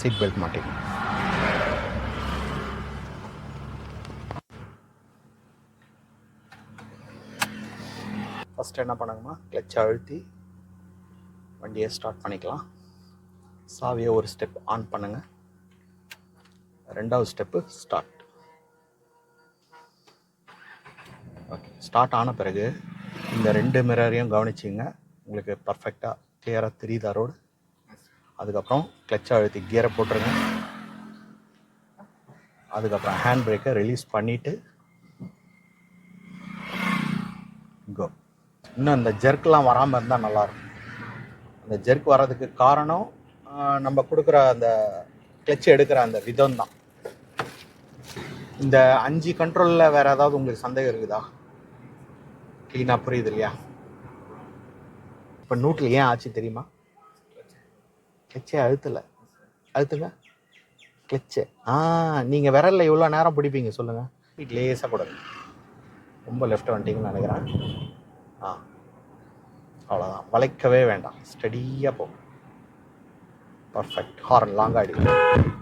Seat belt மாட்டிக்கணும் first என்ன பண்ணுங்கம்மா கிளச்சை அழுத்தி வண்டியை ஸ்டார்ட் பண்ணிக்கலாம். சாவியை ஒரு ஸ்டெப் ஆன் பண்ணுங்க. ரெண்டாவது ஸ்டெப்பு ஸ்டார்ட் ஓகே ஸ்டார்ட் ஆன பிறகு இந்த ரெண்டு மிரரையும் கவனிச்சிங்க. உங்களுக்கு பர்ஃபெக்டாக கிளியராக தெரியுதா ரோடு அதுக்கப்புறம் கிளச்சை அழுத்தி கியரை போட்டுருங்க. அதுக்கப்புறம் ஹேண்ட் பிரேக்கை ரிலீஸ் பண்ணிவிட்டு கோ இன்னும் இந்த ஜெர்க்லாம் வராமல் இருந்தால் நல்லாயிருக்கும் அந்த ஜெர்க் வர்றதுக்கு காரணம் நம்ம கொடுக்குற அந்த கிளச் எடுக்கிற அந்த விதம் தான் இந்த அஞ்சு கண்ட்ரோலில் வேறு ஏதாவது உங்களுக்கு சந்தேகம் இருக்குதா? க்ளீனாக புரியுது இல்லையா? இப்போ நூட்டில் ஏன் ஆச்சு தெரியுமா? கிளச்சே அழுத்தலை. அழுத்துங்க கிளச்சே. ஆ நீங்கள் விரலில் எவ்வளோ நேரம் பிடிப்பீங்க சொல்லுங்கள் வீட் லேசாக கொடுங்க ரொம்ப லெஃப்ட் வந்துட்டீங்கன்னு நினைக்கிறேன். ஆ. அவ்வளோதான் வளைக்கவே வேண்டாம். ஸ்டடியாக போகும் பர்ஃபெக்ட் ஹார்ன் லாங்காக அடிக்கும்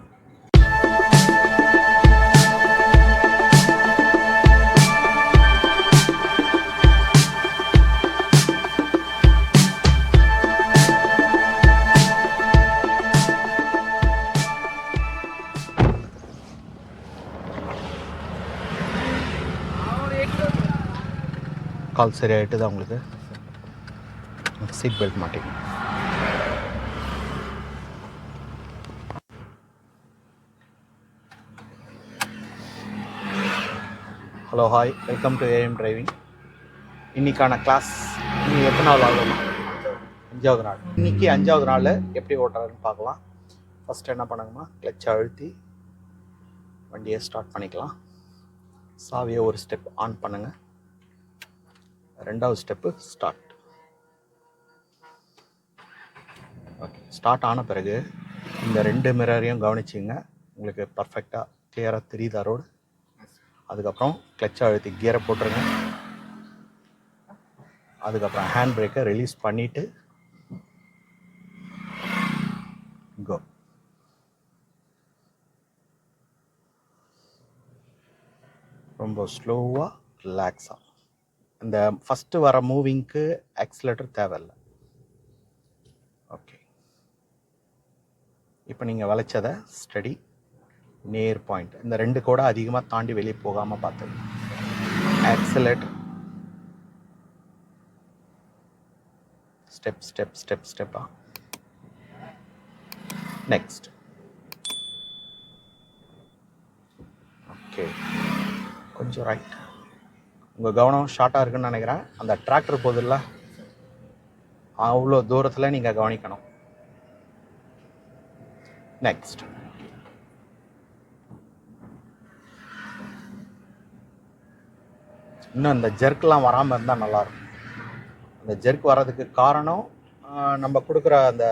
கால் சரியாயிட்டுதான் உங்களுக்கு? சீட் பெல்ட் மாட்டிங்க. Hello hi welcome to AM driving இன்றைக்கான கிளாஸ் இன்னைக்கு எத்தனை நாள் ஆகணும் அஞ்சாவது நாள். இன்னைக்கு அஞ்சாவது நாள் எப்படி ஓட்டுறாருன்னு பார்க்கலாம். ஃபஸ்ட்டு என்ன பண்ணுங்கம்மா கிளச்சை அழுத்தி வண்டியை ஸ்டார்ட் பண்ணிக்கலாம். சாவியை ஒரு ஸ்டெப் ஆன் பண்ணுங்கள் ரெண்டாவது ஸ்டெப்பு ஸ்டார்ட் ஓகே ஸ்டார்ட் ஆன பிறகு இந்த ரெண்டு மிரரையும் கவனிச்சிங்க. உங்களுக்கு பர்ஃபெக்டாக கிளியராக தெரியுதா ரோடு அதுக்கப்புறம் கிளச்சை அழுத்தி கியரை போட்டுருங்க. அதுக்கப்புறம் ஹேண்ட் பிரேக்கை ரிலீஸ் பண்ணிவிட்டு கோ ரொம்ப ஸ்லோவாக ரிலாக்ஸாக இந்த ஃபஸ்ட்டு வர மூவிங்க்கு ஆக்சிலேட்டர் தேவையில்ல. ஓகே இப்போ நீங்கள் வளைச்சதை ஸ்டடி நேர் பாயிண்ட் இந்த ரெண்டு கூட அதிகமாக தாண்டி வெளியே போகாமல் பார்த்துங்க ஆக்சிலேட்டர் ஸ்டெப் ஸ்டெப் ஸ்டெப் ஸ்டெப்பாக நெக்ஸ்ட் ஓகே கொஞ்சம் ரைட் உங்கள் கவனம் ஷார்ட்டாக இருக்குன்னு நினைக்கிறேன். அந்த டிராக்டர் போதில்ல அவ்வளோ தூரத்தில் நீங்கள் கவனிக்கணும். நெக்ஸ்ட் இன்னும் இந்த ஜெர்க்லாம் வராமல் இருந்தால் நல்லாயிருக்கும் அந்த ஜெர்க் வர்றதுக்கு காரணம் நம்ம கொடுக்குற அந்த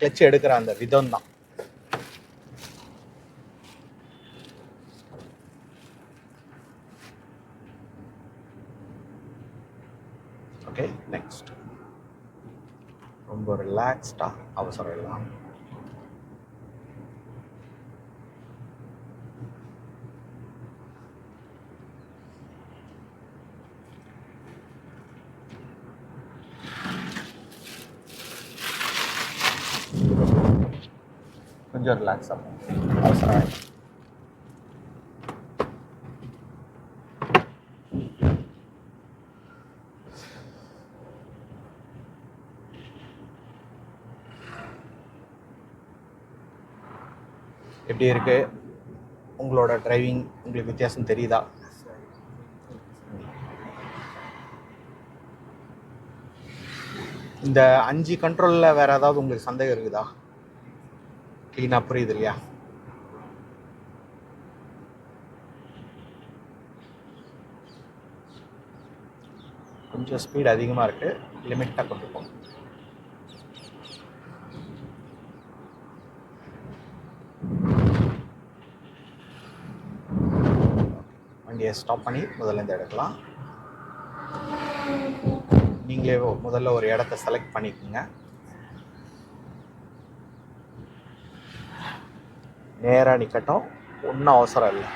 கிளச் எடுக்கிற அந்த விதம் தான் ஓகே நெக்ஸ்ட் ரொம்ப ரிலாக்ஸ்டாக அவசரம் இல்லாமல் கொஞ்சம் ரிலாக்ஸ் ஆகும் அவசரம் எப்படி இருக்கு? உங்களோட டிரைவிங் உங்களுக்கு வித்தியாசம் தெரியுதா? இந்த அஞ்சு கண்ட்ரோலில் வேற ஏதாவது உங்களுக்கு சந்தேகம் இருக்குதா? க்ளீனாக புரியுது இல்லையா? கொஞ்சம் ஸ்பீட் அதிகமாக இருக்குது லிமிட்டாக கொண்டு போகும் வண்டியை ஸ்டாப் பண்ணி முதல்ல எடுக்கலாம். நீங்களே முதல்ல ஒரு இடத்த செலக்ட் பண்ணிக்கோங்க. நேராக நிற்கட்டும் ஒன்றும் அவசரம் இல்லை.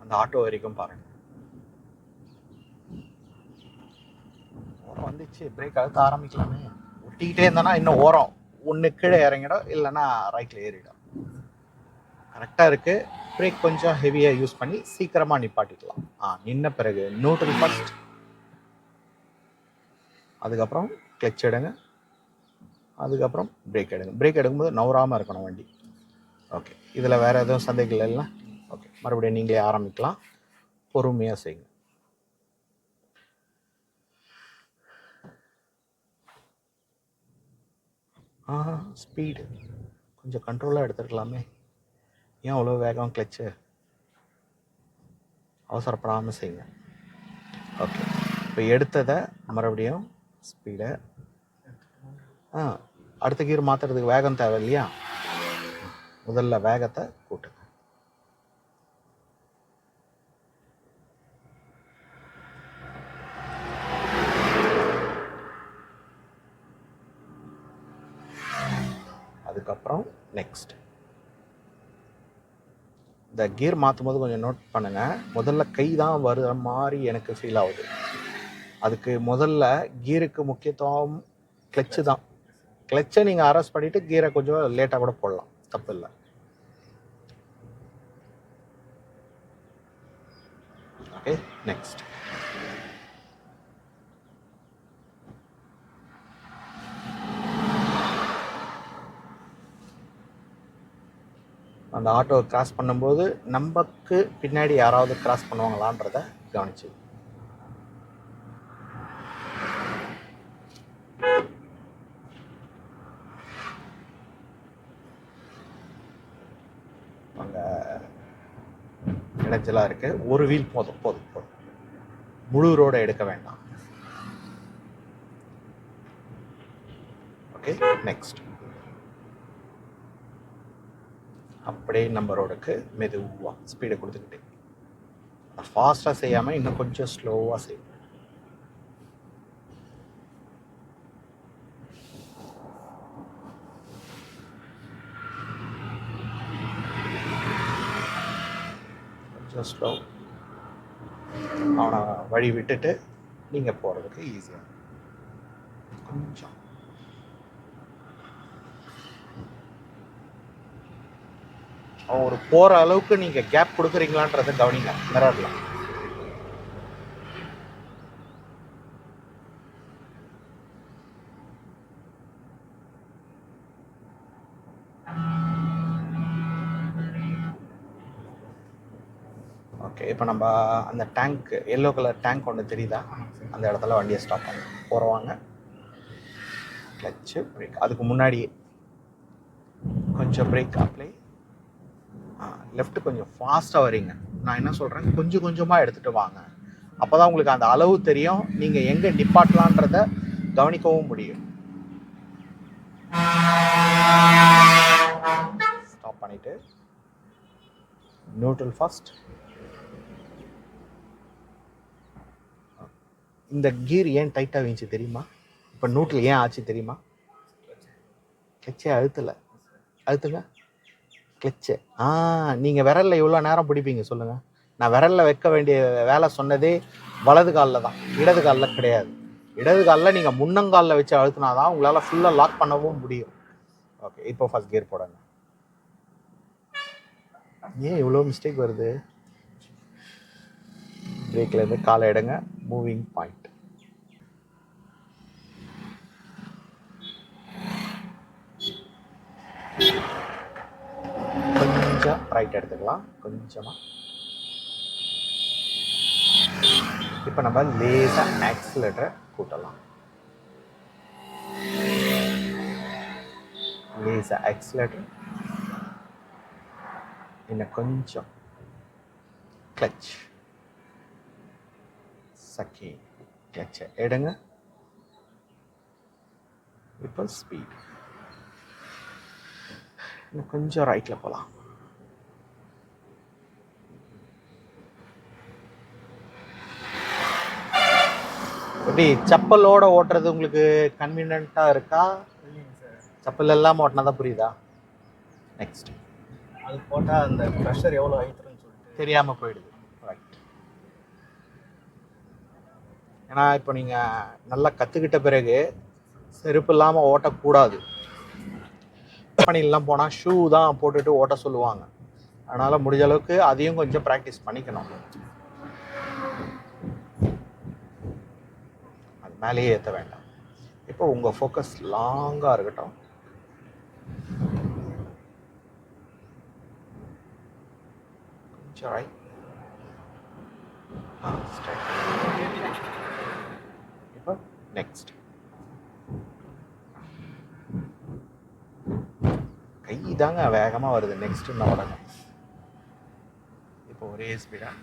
அந்த ஆட்டோ வரைக்கும் பாருங்க. வந்துச்சு. பிரேக் அழுத்த ஆரம்பிக்கலாமே. ஒட்டிக்கிட்டே இருந்தேன்னா இன்னும் ஓரம். ஒன்று கீழே இறங்கிடும் இல்லைன்னா ரைட்டில் ஏறிடும். கரெக்டாக இருக்குது பிரேக் கொஞ்சம் ஹெவியாக யூஸ் பண்ணி சீக்கிரமாக நிப்பாட்டிக்கலாம் ஆ நின்ன பிறகு நியூட்ரல் ஃபர்ஸ்ட் அதுக்கப்புறம் கிளச் எடுங்க. அதுக்கப்புறம் பிரேக் எடுங்க. பிரேக் எடுக்கும்போது நவராமல் இருக்கணும் வண்டி. ஓகே இதில் வேறு எதுவும் சந்தேகம் இல்லைல்ல ஓகே மறுபடியும் நீங்களே ஆரம்பிக்கலாம். பொறுமையாக செய்யுங்க. ஆ ஸ்பீடு கொஞ்சம் கண்ட்ரோலாக எடுத்துருக்கலாமே. ஏன் அவ்வளோ வேகம் கிளச்சு அவசரப்படாமல் செய்யுங்க. ஓகே இப்போ எடுத்ததை மறுபடியும் ஸ்பீடை ஆ அடுத்த கீர் மாற்றுறதுக்கு வேகம் தேவை இல்லையா முதல்ல வேகத்தை கூட்டு. அதுக்கப்புறம் நெக்ஸ்ட் இந்த கியர் மாற்றும் போது கொஞ்சம் நோட் பண்ணுங்க. முதல்ல கை தான் வர்ற மாதிரி எனக்கு ஃபீல் ஆகுது. அதுக்கு முதல்ல கீருக்கு முக்கியத்துவம் கிளச்சு தான். கிளச்சை நீங்கள் அரெஸ்ட் பண்ணிவிட்டு கீரை கொஞ்சம் லேட்டாக கூட போடலாம். தப்பு இல்லை. ஓகே நெக்ஸ்ட் அந்த ஆட்டோ கிராஸ் பண்ணும்போது நமக்கு பின்னாடி யாராவது கிராஸ் பண்ணுவாங்களான்றத கவனிச்சு. அங்கே இடைஞ்சலாக இருக்கு. ஒரு வீல் போதும் போதும் போதும். முழு ரோடை எடுக்க வேண்டாம். ஓகே நெக்ஸ்ட் அப்படியே நம்ம ரோடுக்கு மெதுவாக ஸ்பீடை கொடுத்துக்கிட்டே. ஃபாஸ்ட்டாக செய்யாமல் இன்னும் கொஞ்சம் ஸ்லோவாக செய்யணும் கொஞ்சம் ஸ்லோ அவனை வழி விட்டுட்டு நீங்கள் போகிறதுக்கு ஈஸியாக கொஞ்சம். அவர் ஒரு போகிற அளவுக்கு நீங்கள் கேப் கொடுக்குறீங்களான்றதை கவனிங்க. மிரர்ல. ஓகே இப்போ நம்ம அந்த டேங்க் எல்லோ கலர் டேங்க் ஒன்று தெரியுதா? அந்த இடத்துல வண்டியை ஸ்டாப் பண்ண போகிறவாங்க கிளச்சு பிரேக் அதுக்கு முன்னாடியே கொஞ்சம் பிரேக் அப்ளை லெஃப்ட் கொஞ்சம் ஃபாஸ்ட்டாக வரீங்க நான் என்ன சொல்கிறேன் கொஞ்சம் கொஞ்சமாக எடுத்துகிட்டு வாங்க. அப்போ தான் உங்களுக்கு அந்த அளவு தெரியும். நீங்கள் எங்கே நிப்பாட்டலான்றத கவனிக்கவும் முடியும். ஸ்டாப் பண்ணிவிட்டு நியூட்ரல் ஃபர்ஸ்ட் இந்த கீர் ஏன் டைட்டாக வீச்சு தெரியுமா? இப்போ நியூட்ரல் ஏன் ஆச்சு தெரியுமா? கிளச்சே அழுத்தலை. அழுத்துங்க கிளிச்சு ஆ நீங்கள் விரலில் இவ்வளோ நேரம் பிடிப்பீங்க சொல்லுங்கள் நான் விரலில் வைக்க வேண்டிய வேலை சொன்னதே வலது காலில் தான். இடது காலில் கிடையாது. இடது காலில் நீங்கள் முன்னங்காலில் வச்சு அழுத்தினா தான் உங்களால் ஃபுல்லாக லாக் பண்ணவும் முடியும். ஓகே இப்போ ஃபஸ்ட் கியர் போடுங்க ஏன் இவ்வளோ மிஸ்டேக் வருது? பிரேக்லேருந்து காலை எடுங்க. மூவிங் பாயிண்ட் கொஞ்சம் ரைட் எடுத்துக்கலாம். கொஞ்சமாக இப்போ நம்ம லேசாக ஆக்சிலேட்டரை கூட்டலாம். லேசாக ஆக்சிலேட்டர் இன்னும் கொஞ்சம். கிளச் சக்கி. கிளச்சை எடுங்க. இப்போ ஸ்பீட் இன்னும் கொஞ்சம் ரைட்டில் போகலாம் எப்படி செப்பலோட ஓட்டுறது உங்களுக்கு கன்வீனியண்ட்டாக இருக்கா? செப்பல் இல்லாமல் ஓட்டினா தான் புரியுதா? நெக்ஸ்ட் அது போட்டால் அந்த ப்ரெஷர் எவ்வளோ ஆயிட்டுருன்னு சொல்லிட்டு. தெரியாமல் போயிடுது. ரைட் ஏன்னா இப்போ நீங்கள் நல்லா கற்றுக்கிட்ட பிறகு செருப்பு இல்லாமல் ஓட்டக்கூடாது. கம்பெனிலாம் போனால் ஷூ தான் போட்டுட்டு ஓட்ட சொல்லுவாங்க. அதனால் முடிஞ்ச அளவுக்கு அதையும் கொஞ்சம் ப்ராக்டிஸ் பண்ணிக்கணும் அது மேலேயே ஏற்ற வேண்டாம். இப்போ உங்கள் ஃபோக்கஸ் லாங்காக இருக்கட்டும். கொஞ்சம் ரைட் இப்போ நெக்ஸ்ட் கை தாங்க வேகமாக வருது. நெக்ஸ்ட் உடனே. இப்போ ஒரே ஸ்பீடாக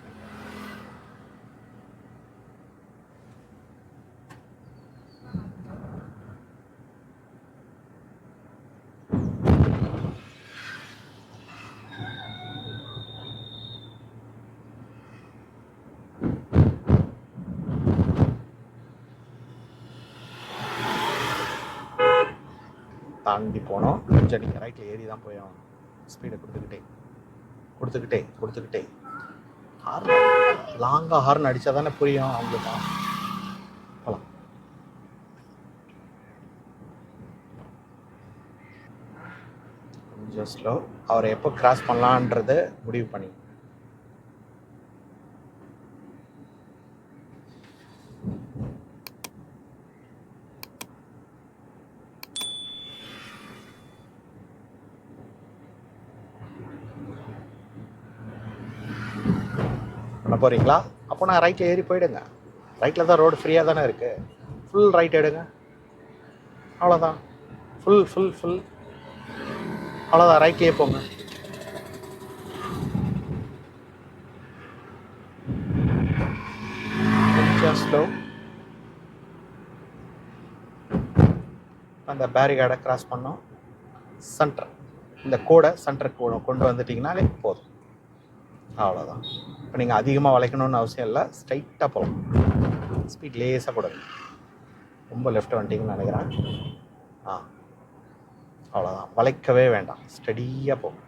தாண்டி போனோம். கொஞ்சம் நீங்கள் ரைட்டில் ஏறி தான் போய் ஆகணும் ஸ்பீடை கொடுத்துக்கிட்டே. கொடுத்துக்கிட்டே கொடுத்துக்கிட்டே. ஹார்ன் லாங்காக ஹார்ன் அடித்தா தானே புரியும் அவங்களுக்கு. போகலாம் கொஞ்சம் ஸ்லோ அவரை எப்போ கிராஸ் பண்ணலான்றதை முடிவு பண்ணி பண்ண போகிறீங்களா அப்போ நான் ரைட்டில் ஏறி போயிடுங்க. ரைட்டில் தான் ரோடு ஃப்ரீயாக தானே இருக்குது ஃபுல் ரைட் எடுங்க. அவ்வளோதான் ஃபுல் ஃபுல் ஃபுல் அவ்வளோதான் ரைட்லேயே போங்க. கொஞ்சம் ஸ்லோ அந்த பேரிகார்டை கிராஸ் பண்ணோம். சென்டர் இந்த கோடை சென்டருக்கு கொண்டு வந்துட்டிங்கனாலே போதும். அவ்வளோதான் இப்போ நீங்கள் அதிகமாக வளைக்கணும்னு அவசியம் இல்லை. ஸ்ட்ரைட்டாக போகலாம். ஸ்பீட் லேஸாக கொடுங்க ரொம்ப லெஃப்ட் வந்துட்டிங்கன்னு நினைக்கிறேன். ஆ. அவ்வளோதான் வளைக்கவே வேண்டாம். ஸ்டடியாக போகும்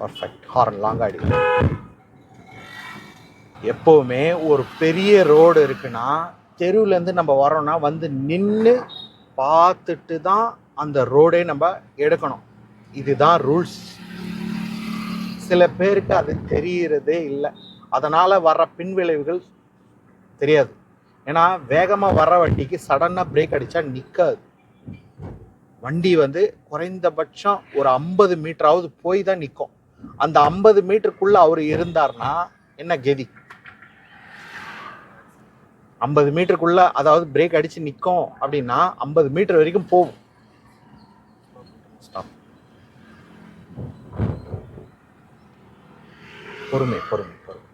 பர்ஃபெக்ட் ஹார்ன் லாங்காக அடிக்கணும் எப்போவுமே ஒரு பெரிய ரோடு இருக்குன்னா தெருவுலேருந்து நம்ம வரோம்னா வந்து நின்று பார்த்துட்டு தான் அந்த ரோடே நம்ம எடுக்கணும். இதுதான் ரூல்ஸ் சில பேருக்கு அது தெரியறதே இல்லை. அதனால் வர்ற பின்விளைவுகள் தெரியாது. ஏன்னா வேகமாக வர்ற வண்டிக்கு சடனாக பிரேக் அடித்தா நிற்காது வண்டி வந்து குறைந்தபட்சம் ஒரு ஐம்பது மீட்டராவது போய் தான் நிற்கும் அந்த ஐம்பது மீட்டருக்குள்ளே அவர் இருந்தார்னா என்ன கெதி? ஐம்பது மீட்டருக்குள்ளே அதாவது பிரேக் அடித்து நிற்கும் அப்படின்னா ஐம்பது மீட்டர் வரைக்கும் போகும். பொறுமை பொறுமை பொறுமை.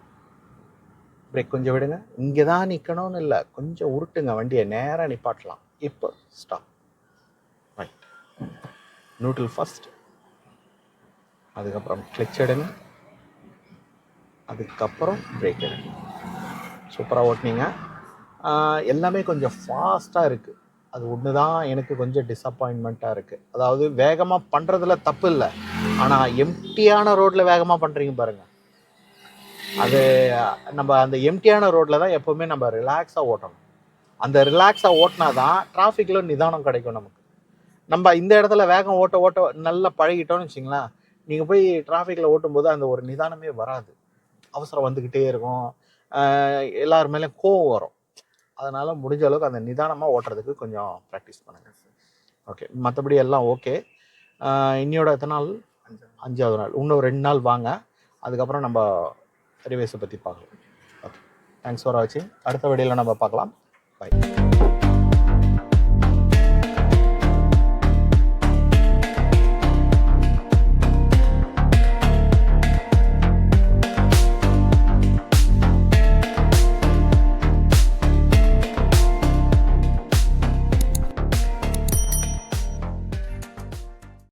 பிரேக் கொஞ்சம் விடுங்க. இங்கே தான் நிற்கணும்னு இல்லை. கொஞ்சம் உருட்டுங்க. வண்டியை நேராக நிப்பாட்டலாம். இப்போ ஸ்டாப் ரைட் நூட்டில் ஃபஸ்ட் அதுக்கப்புறம் கிளச் எடுங்க. அதுக்கப்புறம் பிரேக் எடுங்க. சூப்பராக ஓட்டினீங்க. எல்லாமே கொஞ்சம் ஃபாஸ்ட்டாக இருக்குது அது ஒன்று தான் எனக்கு கொஞ்சம் டிசப்பாயின்மெண்ட்டாக இருக்குது அதாவது வேகமாக பண்ணுறதுல தப்பு இல்லை. ஆனால் எம்டியான ரோட்டில் வேகமாக பண்ணுறீங்க பாருங்கள் அது நம்ம அந்த எம்டியான ரோட்டில் தான் எப்போவுமே நம்ம ரிலாக்ஸாக ஓட்டணும். அந்த ரிலாக்ஸாக ஓட்டினா தான் டிராஃபிக்கில் நிதானம் கிடைக்கும் நமக்கு. நம்ம இந்த இடத்துல வேகம் ஓட்ட ஓட்ட நல்லா பழகிட்டோம்னு வச்சிங்களேன் நீங்கள் போய் டிராஃபிக்கில் ஓட்டும்போது அந்த ஒரு நிதானமே வராது. அவசரம் வந்துக்கிட்டே இருக்கும். எல்லார் மேலேயும் கோவம் வரும். அதனால் முடிஞ்ச அளவுக்கு அந்த நிதானமாக ஓட்டுறதுக்கு கொஞ்சம் ப்ராக்டிஸ் பண்ணுங்கள் ஓகே மற்றபடி எல்லாம் ஓகே இன்னியோட எத்தனை நாள். அஞ்சாவது நாள். இன்னும் ரெண்டு நாள் வாங்க. அதுக்கப்புறம் நம்ம ரிவேஸை பற்றி பார்க்கலாம். ஓகே தேங்க்ஸ் ஃபார் வாட்சிங் அடுத்த வீடியோவில் நம்ம பார்க்கலாம். பை